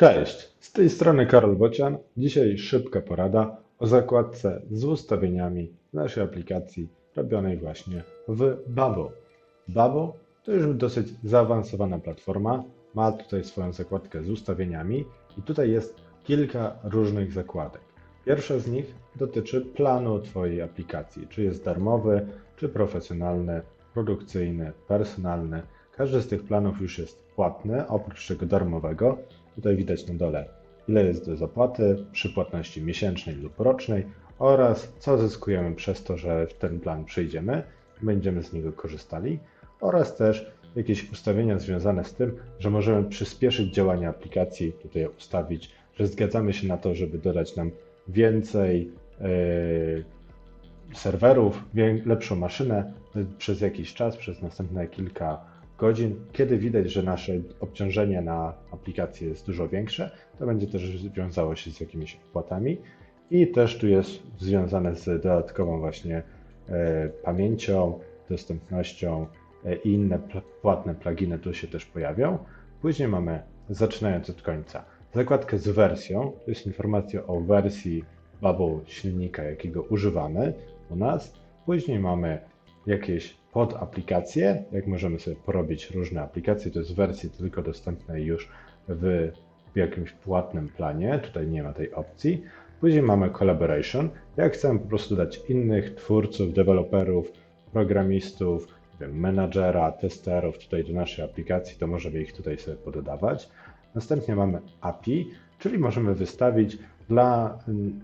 Cześć, z tej strony Karol Bocian. Dzisiaj szybka porada o zakładce z ustawieniami naszej aplikacji robionej właśnie w Babo. Babo to już dosyć zaawansowana platforma, ma tutaj swoją zakładkę z ustawieniami i tutaj jest kilka różnych zakładek. Pierwsza z nich dotyczy planu Twojej aplikacji, czy jest darmowy, czy profesjonalny, produkcyjny, personalny. Każdy z tych planów już jest płatny, oprócz tego darmowego. Tutaj widać na dole, ile jest do zapłaty przy płatności miesięcznej lub rocznej oraz co zyskujemy przez to, że w ten plan przejdziemy, będziemy z niego korzystali oraz też jakieś ustawienia związane z tym, że możemy przyspieszyć działanie aplikacji, tutaj ustawić, że zgadzamy się na to, żeby dodać nam więcej yy, serwerów, lepszą maszynę przez jakiś czas, przez następne kilka godzin. Kiedy widać, że nasze obciążenie na aplikację jest dużo większe, to będzie też wiązało się z jakimiś opłatami. I też tu jest związane z dodatkową właśnie e, pamięcią, dostępnością e, i inne płatne pluginy tu się też pojawią. Później mamy, zaczynając od końca, zakładkę z wersją. To jest informacja o wersji Bubble silnika, jakiego używamy u nas. Później mamy jakieś aplikacje, jak możemy sobie porobić różne aplikacje, to jest w wersji tylko dostępnej już w, w jakimś płatnym planie, tutaj nie ma tej opcji. Później mamy collaboration, jak chcemy po prostu dać innych twórców, deweloperów, programistów, menadżera, testerów tutaj do naszej aplikacji, to możemy ich tutaj sobie pododawać. Następnie mamy API, czyli możemy wystawić dla mm,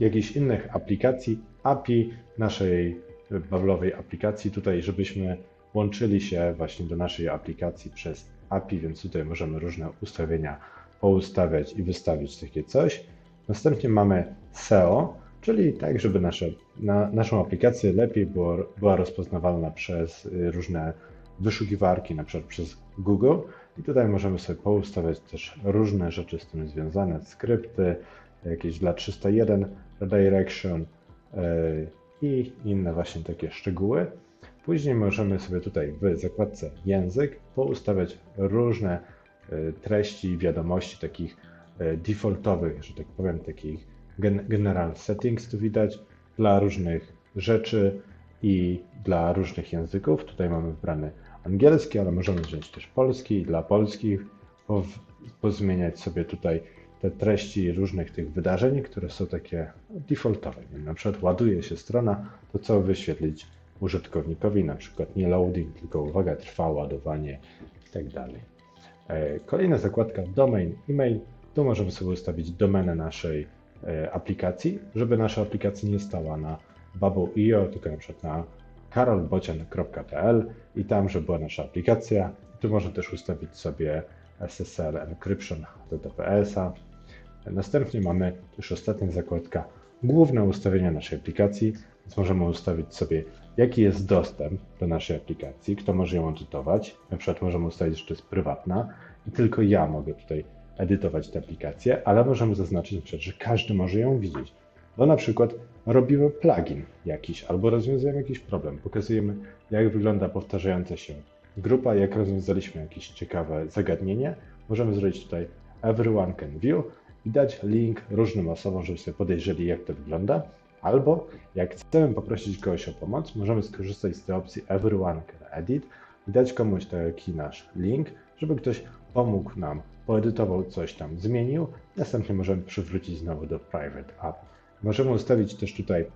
jakichś innych aplikacji API naszej Bablowej aplikacji tutaj, żebyśmy łączyli się właśnie do naszej aplikacji przez API, więc tutaj możemy różne ustawienia poustawiać i wystawić takie coś. Następnie mamy SEO, czyli tak, żeby nasze, na, naszą aplikację lepiej było, była rozpoznawalna przez y, różne wyszukiwarki, na przykład przez Google. I tutaj możemy sobie poustawiać też różne rzeczy z tym związane, skrypty, jakieś dla 301 redirection, y, i inne właśnie takie szczegóły. Później możemy sobie tutaj w zakładce język poustawiać różne e, treści, wiadomości takich e, defaultowych, że tak powiem, takich general settings tu widać dla różnych rzeczy i dla różnych języków. Tutaj mamy wybrany angielski, ale możemy wziąć też polski dla polskich, pozmieniać sobie tutaj te treści różnych tych wydarzeń, które są takie defaultowe. Na przykład ładuje się strona, to co wyświetlić użytkownikowi, na przykład nie loading, tylko uwaga, trwa ładowanie itd. Tak e, kolejna zakładka domain email. Tu możemy sobie ustawić domenę naszej e, aplikacji, żeby nasza aplikacja nie stała na bubble.io, tylko na przykład na karolbocian.pl i tam, żeby była nasza aplikacja. Tu można też ustawić sobie SSL encryption HTTPS-a, Następnie mamy już ostatnia zakładka, główne ustawienia naszej aplikacji, więc możemy ustawić sobie, jaki jest dostęp do naszej aplikacji, kto może ją edytować. Na przykład możemy ustawić, że to jest prywatna i tylko ja mogę tutaj edytować tę aplikację, ale możemy zaznaczyć że każdy może ją widzieć. Bo na przykład robimy plugin jakiś albo rozwiązujemy jakiś problem. Pokazujemy, jak wygląda powtarzająca się grupa, jak rozwiązaliśmy jakieś ciekawe zagadnienie. Możemy zrobić tutaj everyone can view i dać link różnym osobom, żeby sobie podejrzeli, jak to wygląda. Albo jak chcemy poprosić kogoś o pomoc, możemy skorzystać z tej opcji Everyone can edit i dać komuś taki nasz link, żeby ktoś pomógł nam, poedytował coś tam, zmienił. Następnie możemy przywrócić znowu do Private App. Możemy ustawić też tutaj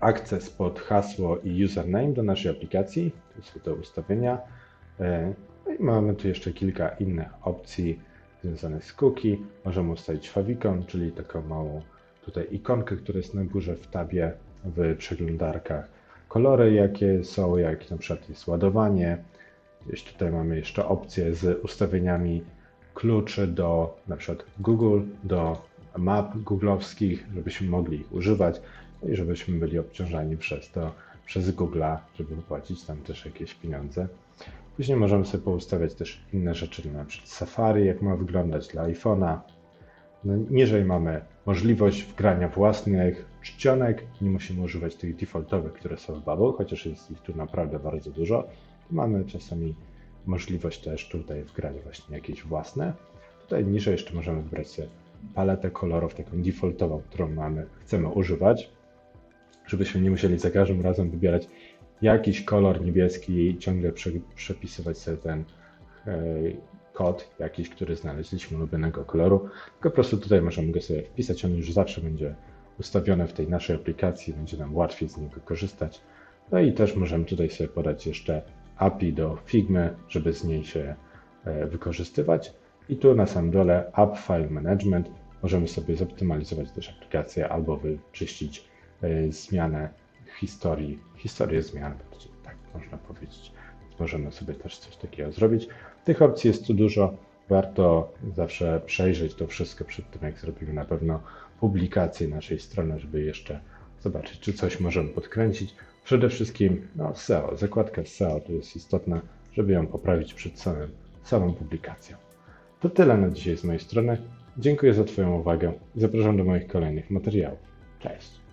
akces pod hasło i username do naszej aplikacji. To są te ustawienia. E, no i mamy tu jeszcze kilka innych opcji związanych z cookie. Możemy ustawić favicon, czyli taką małą tutaj ikonkę, która jest na górze w tabie w przeglądarkach. Kolory jakie są, jak na przykład jest ładowanie. Gdzieś tutaj mamy jeszcze opcje z ustawieniami kluczy do na przykład Google, do map googlowskich, żebyśmy mogli ich używać i żebyśmy byli obciążani przez to, przez Google'a, żeby wypłacić tam też jakieś pieniądze. Później możemy sobie poustawiać też inne rzeczy, na przykład Safari, jak ma wyglądać dla iPhone'a. No, niżej mamy możliwość wgrania własnych czcionek, nie musimy używać tych defaultowych, które są w Bubble, chociaż jest ich tu naprawdę bardzo dużo. Mamy czasami możliwość też tutaj wgrać właśnie jakieś własne. Tutaj niżej jeszcze możemy wybrać sobie paletę kolorów, taką defaultową, którą mamy, chcemy używać, żebyśmy nie musieli za każdym razem wybierać jakiś kolor niebieski i ciągle prze, przepisywać sobie ten e, kod jakiś, który znaleźliśmy ulubionego koloru, tylko po prostu tutaj możemy go sobie wpisać, on już zawsze będzie ustawiony w tej naszej aplikacji, będzie nam łatwiej z niego korzystać. No i też możemy tutaj sobie podać jeszcze API do Figmy, żeby z niej się e, wykorzystywać. I tu na samym dole App File Management możemy sobie zoptymalizować też aplikację albo wyczyścić e, zmianę historii, historię zmian, tak można powiedzieć. Możemy sobie też coś takiego zrobić. Tych opcji jest tu dużo. Warto zawsze przejrzeć to wszystko przed tym, jak zrobimy na pewno publikację naszej strony, żeby jeszcze zobaczyć, czy coś możemy podkręcić. Przede wszystkim no, SEO, zakładka SEO to jest istotna, żeby ją poprawić przed samym, samą publikacją. To tyle na dzisiaj z mojej strony. Dziękuję za Twoją uwagę zapraszam do moich kolejnych materiałów. Cześć!